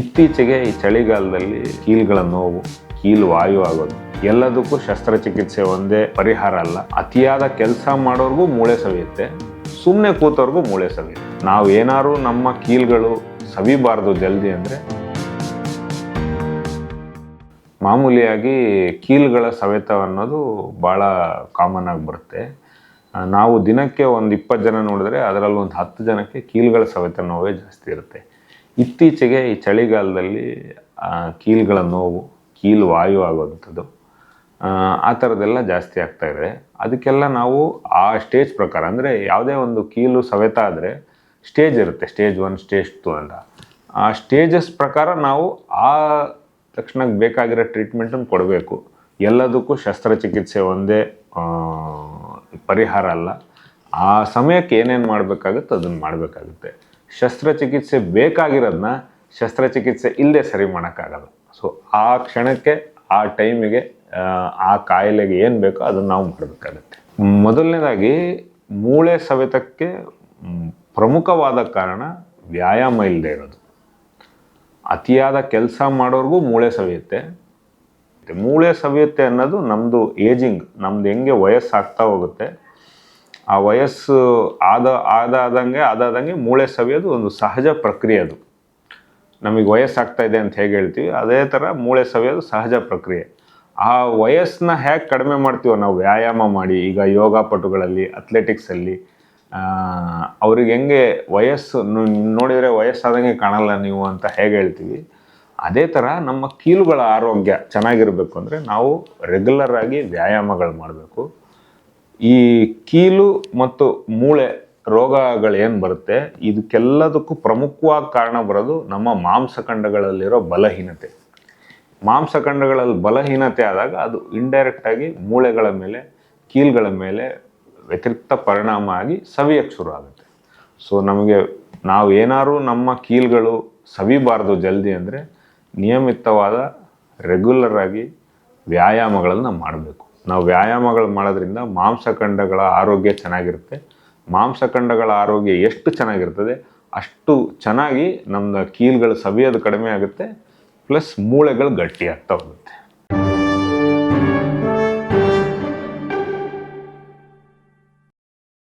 ಇತ್ತೀಚೆಗೆ ಈ ಚಳಿಗಾಲದಲ್ಲಿ ಕೀಲ್ಗಳ ನೋವು, ಕೀಲು ವಾಯು ಆಗೋದು, ಎಲ್ಲದಕ್ಕೂ ಶಸ್ತ್ರಚಿಕಿತ್ಸೆ ಒಂದೇ ಪರಿಹಾರ ಅಲ್ಲ. ಅತಿಯಾದ ಕೆಲಸ ಮಾಡೋರ್ಗೂ ಮೂಳೆ ಸವಿಯುತ್ತೆ ಸುಮ್ಮನೆ ಕೂತವ್ರಿಗೂ ಮೂಳೆ ಸವಿಯುತ್ತೆ. ನಾವು ಏನಾದ್ರು ನಮ್ಮ ಕೀಲ್ಗಳು ಸವಿಬಾರ್ದು ಜಲ್ದಿ ಅಂದರೆ ಮಾಮೂಲಿಯಾಗಿ ಕೀಲ್ಗಳ ಸವೆತ ಅನ್ನೋದು ಭಾಳ ಕಾಮನ್ ಆಗಿ ಬರುತ್ತೆ. ನಾವು ದಿನಕ್ಕೆ ಒಂದು ಇಪ್ಪತ್ತು ಜನ ನೋಡಿದ್ರೆ ಅದರಲ್ಲಿ ಒಂದು ಹತ್ತು ಜನಕ್ಕೆ ಕೀಲ್ಗಳ ಸವೆತ ನೋವೇ ಜಾಸ್ತಿ ಇರುತ್ತೆ. ಇತ್ತೀಚೆಗೆ ಈ ಚಳಿಗಾಲದಲ್ಲಿ ಕೀಲುಗಳ ನೋವು ಕೀಲು ವಾಯು ಆಗೋವಂಥದ್ದು ಆ, ಆ ಥರದ್ದೆಲ್ಲ ಜಾಸ್ತಿ ಆಗ್ತಾ ಇದೆ. ಅದಕ್ಕೆಲ್ಲ ನಾವು ಆ ಸ್ಟೇಜ್ ಪ್ರಕಾರ ಅಂದರೆ ಯಾವುದೇ ಒಂದು ಕೀಲು ಸವೆತ ಆದರೆ ಸ್ಟೇಜ್ ಇರುತ್ತೆ ಸ್ಟೇಜ್ ಒನ್ ಸ್ಟೇಜ್ ಟು ಅಂತ. ಆ ಸ್ಟೇಜಸ್ ಪ್ರಕಾರ ನಾವು ಆ ತಕ್ಷಣಕ್ಕೆ ಬೇಕಾಗಿರೋ ಟ್ರೀಟ್ಮೆಂಟನ್ನು ಕೊಡಬೇಕು. ಎಲ್ಲದಕ್ಕೂ ಶಸ್ತ್ರಚಿಕಿತ್ಸೆ ಒಂದೇ ಪರಿಹಾರ ಅಲ್ಲ. ಆ ಸಮಯಕ್ಕೆ ಏನೇನು ಮಾಡಬೇಕಾಗುತ್ತೆ ಅದನ್ನು ಮಾಡಬೇಕಾಗುತ್ತೆ. ಶಸ್ತ್ರಚಿಕಿತ್ಸೆ ಬೇಕಾಗಿರೋದನ್ನ ಶಸ್ತ್ರಚಿಕಿತ್ಸೆ ಇಲ್ಲದೆ ಸರಿ ಮಾಡೋಕ್ಕಾಗಲ್ಲ. ಸೊ ಆ ಕ್ಷಣಕ್ಕೆ, ಆ ಟೈಮಿಗೆ, ಆ ಕಾಯಿಲೆಗೆ ಏನು ಬೇಕೋ ಅದನ್ನು ನಾವು ಮಾಡಬೇಕಾಗುತ್ತೆ. ಮೊದಲನೇದಾಗಿ ಮೂಳೆ ಸವೆತಕ್ಕೆ ಪ್ರಮುಖವಾದ ಕಾರಣ ವ್ಯಾಯಾಮ ಇಲ್ಲದೆ ಇರೋದು. ಅತಿಯಾದ ಕೆಲಸ ಮಾಡೋರಿಗೂ ಮೂಳೆ ಸವಿಯುತ್ತೆ. ಮೂಳೆ ಸವಿಯುತ್ತೆ ಅನ್ನೋದು ನಮ್ಮದು ಏಜಿಂಗ್ ನಮ್ದು ಹೆಂಗೆ ವಯಸ್ಸಾಗ್ತಾ ಹೋಗುತ್ತೆ. ಆ ವಯಸ್ಸು ಆದ, ಆದಾದಂಗೆ ಆದಾದಂಗೆ ಮೂಳೆ ಸವಿಯೋದು ಒಂದು ಸಹಜ ಪ್ರಕ್ರಿಯೆ ಅದು. ನಮಗೆ ವಯಸ್ಸಾಗ್ತಾ ಇದೆ ಅಂತ ಹೇಗೆ ಹೇಳ್ತೀವಿ, ಅದೇ ಥರ ಮೂಳೆ ಸವಿಯೋದು ಸಹಜ ಪ್ರಕ್ರಿಯೆ. ಆ ವಯಸ್ಸನ್ನ ಹೇಗೆ ಕಡಿಮೆ ಮಾಡ್ತೀವೋ ನಾವು ವ್ಯಾಯಾಮ ಮಾಡಿ, ಈಗ ಯೋಗ ಪಟುಗಳಲ್ಲಿ ಅಥ್ಲೆಟಿಕ್ಸಲ್ಲಿ ಅವ್ರಿಗೆ ಹೆಂಗೆ ವಯಸ್ಸು ನೋಡಿದರೆ ವಯಸ್ಸಾದಂಗೆ ಕಾಣಲ್ಲ ನೀವು ಅಂತ ಹೇಗೆ ಹೇಳ್ತೀವಿ, ಅದೇ ಥರ ನಮ್ಮ ಕೀಲುಗಳ ಆರೋಗ್ಯ ಚೆನ್ನಾಗಿರಬೇಕು ಅಂದರೆ ನಾವು ರೆಗ್ಯುಲರ್ ಆಗಿ ವ್ಯಾಯಾಮಗಳು ಮಾಡಬೇಕು. ಈ ಕೀಲು ಮತ್ತು ಮೂಳೆ ರೋಗಗಳೇನು ಬರುತ್ತೆ? ಇದಕ್ಕೆಲ್ಲದಕ್ಕೂ ಪ್ರಮುಖವಾಗಿ ಕಾರಣ ಬರೋದು ನಮ್ಮ ಮಾಂಸಖಂಡಗಳಲ್ಲಿರೋ ಬಲಹೀನತೆ. ಮಾಂಸಖಂಡಗಳಲ್ಲಿ ಬಲಹೀನತೆ ಆದಾಗ ಅದು ಇಂಡೈರೆಕ್ಟಾಗಿ ಮೂಳೆಗಳ ಮೇಲೆ, ಕೀಲುಗಳ ಮೇಲೆ ವ್ಯತಿರಿಕ್ತ ಪರಿಣಾಮ ಆಗಿ ಸವಿಯಕ್ಕೆ ಶುರು ಆಗುತ್ತೆ. ಸೊ ನಮಗೆ ನಾವು ಏನಾದರೂ ನಮ್ಮ ಕೀಲುಗಳು ಸವಿಬಾರ್ದು ಜಲ್ದಿ ಅಂದರೆ ನಿಯಮಿತವಾದ ರೆಗ್ಯುಲರ್ ಆಗಿ ವ್ಯಾಯಾಮಗಳನ್ನು ಮಾಡಬೇಕು. ನಾವು ವ್ಯಾಯಾಮಗಳು ಮಾಡೋದ್ರಿಂದ ಮಾಂಸಖಂಡಗಳ ಆರೋಗ್ಯ ಚೆನ್ನಾಗಿರುತ್ತೆ. ಮಾಂಸಖಂಡಗಳ ಆರೋಗ್ಯ ಎಷ್ಟು ಚೆನ್ನಾಗಿರ್ತದೆ, ಅಷ್ಟು ಚೆನ್ನಾಗಿ ನಮ್ಮ ಕೀಲುಗಳು ಸವಿಯೋದು ಕಡಿಮೆ ಆಗುತ್ತೆ, ಪ್ಲಸ್ ಮೂಳೆಗಳು ಗಟ್ಟಿ ಆಗ್ತಾ ಹೋಗುತ್ತೆ.